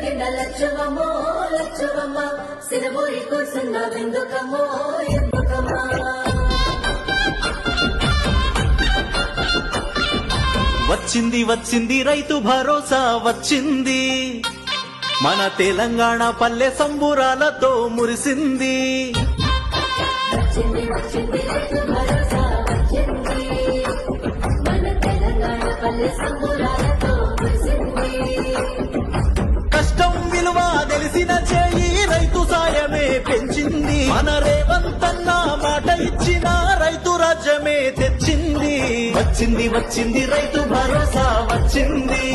కింద లక్షవమ్మో ఎందుకమ్మా? వచ్చింది వచ్చింది రైతు భరోసా వచ్చింది. మన తెలంగాణ పల్లె సంబురాలతో మురిసింది. వచ్చింది వచ్చింది రైతు భరోసా వచ్చింది. మన తెలంగాణ పల్లె సంబురాలతో తెలిసిన చేయి రైతు సాయమే పెంచింది. మన రేవంతన్న మాట ఇచ్చిన రైతు రాజ్యమే తెచ్చింది. వచ్చింది వచ్చింది రైతు భరోసా వచ్చింది.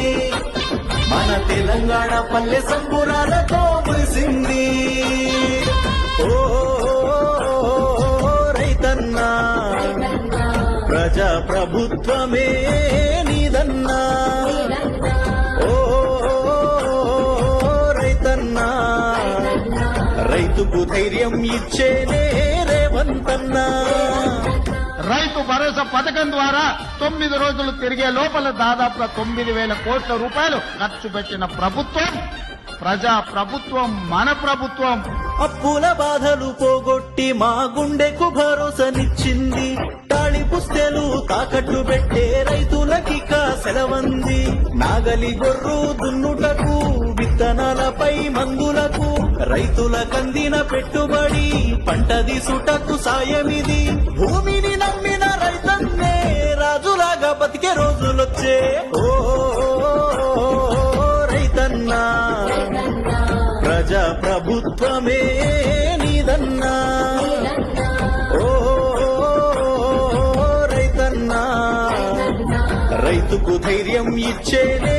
మన తెలంగాణ పల్లె సంబురాలతో మురిసింది. ఓ రైతన్నా ప్రజా ప్రభుత్వమే నీదన్నా. రైతుకు ధైర్యం ఇచ్చేనే రేవంతన్నా. రైతు భరోసా పథకం ద్వారా తొమ్మిది రోజులు తిరిగే లోపల దాదాపుగా తొమ్మిది వేల కోట్ల రూపాయలు ఖర్చు పెట్టిన ప్రభుత్వం ప్రజా ప్రభుత్వం మన ప్రభుత్వం. అప్పుల బాధలు పోగొట్టి మా గుండెకు భరోసానిచ్చింది. తాళి పుస్తెలు తాకట్టు పెట్టే రైతులకిక సెలవంది. నాగలి గొర్రు దున్నుటకు విత్తనాలపై మందులకు రైతుల కందిన పెట్టుబడి పంట దిసుటకు సాయమిది. భూమిని నమ్మిన రైతన్నే రాజులాగా బతికే రోజులొచ్చే. ఓ రైతన్నా ప్రజా ప్రభుత్వమే నీదన్నా. ఓ రైతన్నా రైతుకు ధైర్యం ఇచ్చేదే